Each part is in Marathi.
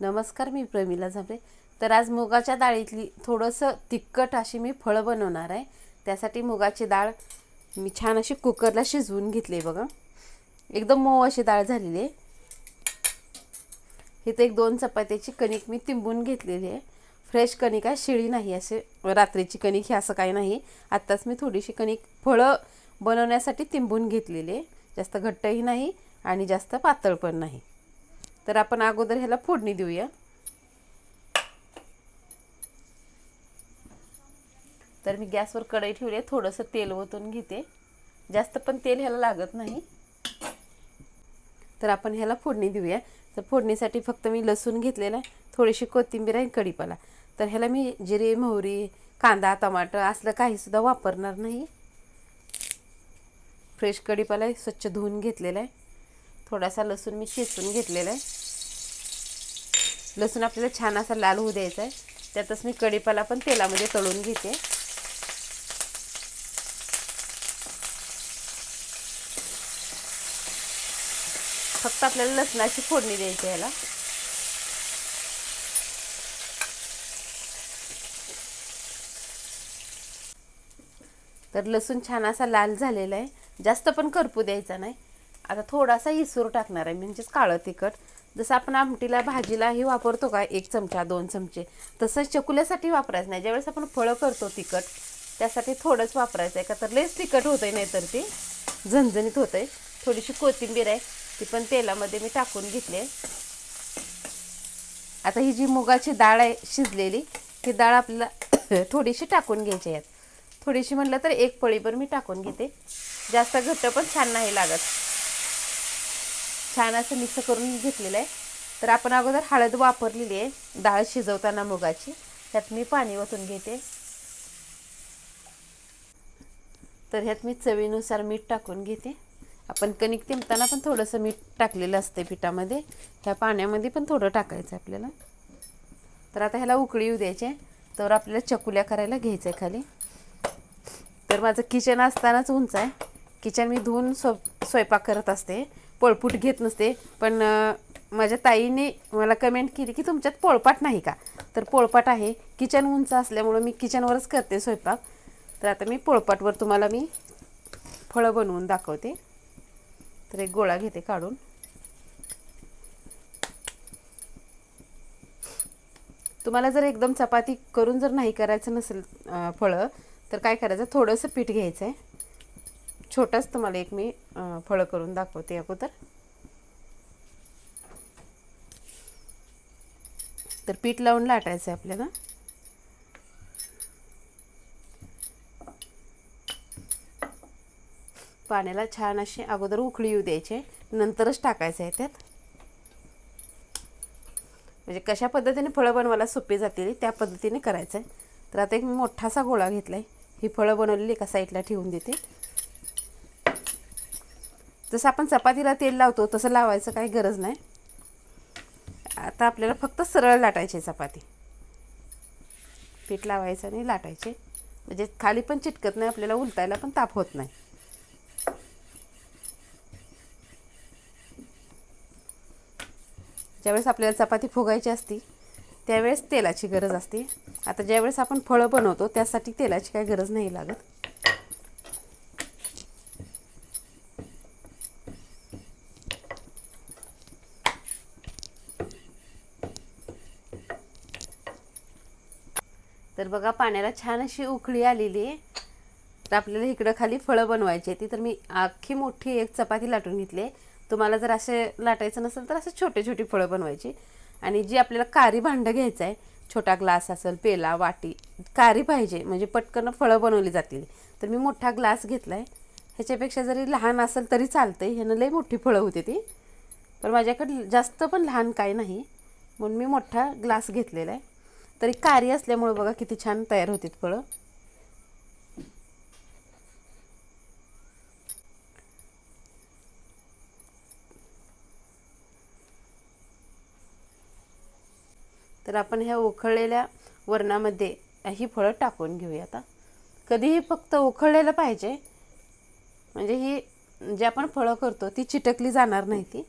नमस्कार मी प्रमिला झांबरे. तर आज मुगाच्या डाळीतली थोडंसं तिखट अशी मी फळं बनवणार आहे. त्यासाठी मुगाची डाळ मी छान अशी कुकरला शिजवून घेतली आहे बघा. एकदम मऊ अशी डाळ झालेली आहे. इथे एक दोन चपात्याची कणिक मी तिंबून घेतलेली आहे. फ्रेश कणिक आहे शिळी नाही असे रात्रीची कणिक ही असं काही नाही. आत्ताच मी थोडीशी कणिक फळं बनवण्यासाठी तिंबून घेतलेली आहे. जास्त घट्टही नाही आणि जास्त पातळ पण नाही. तर आपण अगोदर ह्याला फोडणी देऊया. तर मी गॅसवर कढई ठेवली आहे थोडंसं तेल ओतून घेते. जास्त पण तेल ह्याला लागत नाही. तर आपण ह्याला फोडणी देऊया. तर फोडणीसाठी फक्त मी लसूण घेतलेला आहे थोडीशी कोथिंबीर आणि कढीपाला. तर ह्याला मी जिरे मोहरी कांदा टमाटर असलं काहीसुद्धा वापरणार नाही. फ्रेश कढीपाला स्वच्छ धुवून घेतलेला आहे. थोडासा लसूण मी चेचून घेतलेला आहे. लसूण आपल्याला छान असा लाल होऊ द्यायचा आहे. त्यातच मी कढीपाला पण तेलामध्ये तळून घेते. फक्त आपल्याला लसणाची फोडणी द्यायची याला. तर लसूण छान असा लाल झालेला आहे. जास्त पण करपू द्यायचा नाही. आता थोडासा इसूर टाकणार आहे म्हणजेच काळं तिखट. जसं आपण आमटीला भाजीलाही वापरतो का एक चमचा दोन चमचे तसं चकुल्यासाठी वापरायचं नाही. ज्यावेळेस आपण फळं करतो तिखट त्यासाठी थोडंच वापरायचं आहे का? तर लेस तिखट होतं आहे नाहीतर ती झणझणीत होतं आहे थोडीशी कोथिंबीर आहे ती पण तेलामध्ये मी टाकून घेतली आहे. आता ही जी मुगाची डाळ आहे शिजलेली ही डाळ आपल्याला थोडीशी टाकून घ्यायची आहे. थोडीशी म्हटलं तर एक पळीभर मी टाकून घेते. जास्त घट्ट पण छान नाही लागत. छान असं मिक्स करून घेतलेलं आहे. तर आपण अगोदर हळद वापरलेली आहे. डाळ शिजवताना मुगाची. त्यात मी पाणी ओतून घेते. तर ह्यात मी चवीनुसार मीठ टाकून घेते. आपण कणिक तिंबताना पण थोडंसं मीठ टाकलेलं असते पिठामध्ये. ह्या पाण्यामध्ये पण थोडं टाकायचं आपल्याला. तर आता ह्याला उकळी येऊ द्यायचे तर आपल्याला चकुल्या करायला घ्यायचं आहे खाली. तर माझं किचन असतानाच उंच आहे. किचन मी धुवून स्व स्वयंपाक करत असते. पोळपूट घेत नसते. पण माझ्या ताईने मला कमेंट केली की तुमच्यात पोळपाट नाही का? तर पोळपाट आहे. किचन उंच असल्यामुळं मी किचनवरच करते स्वयंपाक. तर आता मी पोळपाटवर तुम्हाला मी फळं बनवून दाखवते. तर एक गोळा घेते काढून. तुम्हाला जर एकदम चपाती करून जर नाही करायचं नसेल फळं तर काय करायचं? थोडंसं पीठ घ्यायचं आहे छोटंच तुम्हाला एक मी फळं करून दाखवते अगोदर. तर पीठ लावून लाटायचं आहे आपल्याला. पाण्याला छान अशी अगोदर उकळी येऊ द्यायचे नंतरच टाकायचं आहे त्यात. म्हणजे कशा पद्धतीने फळं बनवायला सोपी जातील त्या पद्धतीने करायचं आहे तर आता एक मोठासा गोळा घेतला आहे ही फळं बनवलेली एका साईडला ठेवून देते. जसं आपण चपातीला तेल लावतो तसं लावायचं काही गरज नाही. आता आपल्याला फक्त सरळ लाटायची चपाती. पीठ लावायचं आणि लाटायचे. म्हणजे खाली पण चिटकत नाही आपल्याला उलटायला पण ताप होत नाही. ज्यावेळेस आपल्याला चपाती फुगायची असती त्यावेळेस तेलाची गरज असते. आता ज्यावेळेस आपण फळं बनवतो त्यासाठी तेलाची काही गरज नाही लागत. तर बघा पाण्याला छान अशी उकळी आलेली आहे. तर आपल्याला इकडं खाली फळं बनवायची ती तर मी अख्खी मोठी एक चपाती लाटून घेतली तुम्हाला जर असे लाटायचं नसेल तर असे छोटे छोटी फळं बनवायची. आणि जी आपल्याला कारी भांडं घ्यायचं आहे छोटा ग्लास असेल पेला वाटी कारी पाहिजे म्हणजे पटकन फळं बनवली जातील. तर मी मोठा ग्लास घेतला आहे ह्याच्यापेक्षा जरी लहान असेल तरी चालतं आहे ह्यानं लई मोठी फळं होते ती. पण माझ्याकडे जास्त पण लहान काही नाही. म्हणून मी मोठा ग्लास घेतलेला आहे. तरी कारी असल्यामुळे बघा किती छान तयार होतील फळं. तर आपण ह्या उखळलेल्या वरणामध्ये ही फळं टाकून घेऊया आता. कधीही फक्त उखळलेलं पाहिजे. म्हणजे ही जे आपण फळं करतो ती चिटकली जाणार नाही ती.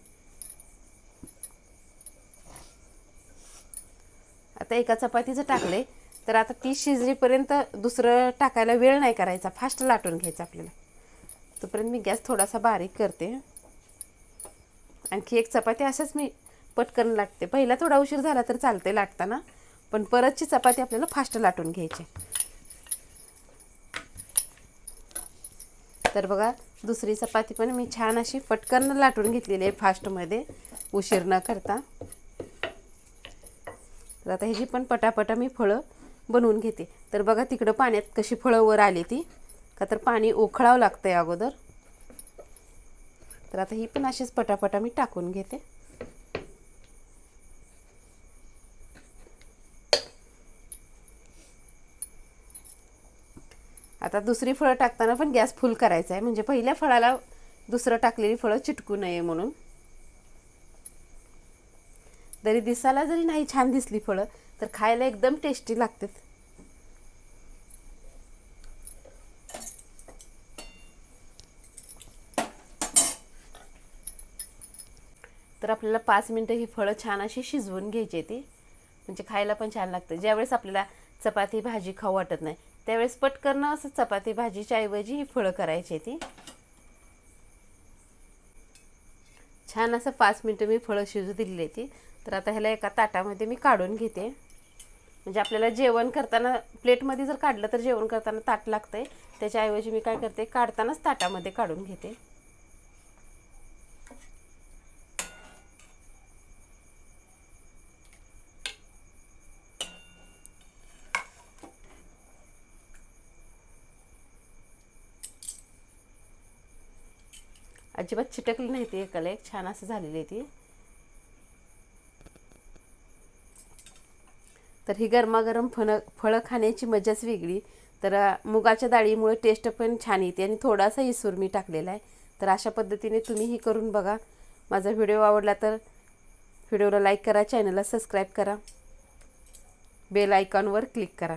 आता एका चपातीचं टाकले तर आता ती शिजरीपर्यंत दुसरं टाकायला वेळ नाही करायचा फास्ट लाटून घ्यायचा आपल्याला. तोपर्यंत मी गॅस थोडासा बारीक करते. आणखी एक चपाती असंच मी पटकन लाटते. पहिला थोडा उशीर झाला तर चालते लाटताना पण परतची चपाती आपल्याला फास्ट लाटून घ्यायची. तर बघा दुसरी चपाती पण मी छान अशी पटकन लाटून घेतलेली आहे फास्टमध्ये उशीर न करता. तर आता ह्याची पण पटापटा मी फळं बनवून घेते. तर बघा तिकडं पाण्यात कशी फळं वर आली ती. का तर पाणी ओखळावं लागतं आहे अगोदर. तर आता ही पण अशीच पटापटा मी टाकून घेते. आता दुसरी फळं टाकताना पण गॅस फुल करायचा आहे म्हणजे पहिल्या फळाला दुसरं टाकलेली फळं चिटकू नये म्हणून. जरी दिसायला जरी नाही छान दिसली फळं तर खायला एकदम टेस्टी लागतात. तर आपल्याला पाच मिनटं ही फळं छान अशी शिजवून घ्यायची ती. म्हणजे खायला पण छान लागतं. ज्यावेळेस आपल्याला चपाती भाजी खाऊ वाटत नाही त्यावेळेस पटकन असं चपाती भाजीच्या ऐवजी ही फळं करायची ती. छान असं पाच मिनटं मी फळं शिजू दिलेली ती. तर आता ह्याला एका ताटामध्ये मी काढून घेते. म्हणजे आपल्याला जेवण करताना प्लेटमध्ये जर काढलं तर जेवण करताना ताट लागतं आहे त्याच्याऐवजी मी काय करते काढतानाच ताटामध्ये काढून घेते. अजिबात चिटकली नाही ती एकाला एक छान असं झालेली आहे ती. तर ही गरमागरम फणं फळं खाण्याची मजाच वेगळी. तर मुगाच्या डाळीमुळे टेस्ट पण छान येते आणि थोडासा इसूर मी टाकलेला आहे. तर अशा पद्धतीने तुम्हीही करून बघा. माझा व्हिडिओ आवडला तर व्हिडिओला लाईक करा चॅनलला सबस्क्राईब करा. बेल आयकॉनवर क्लिक करा.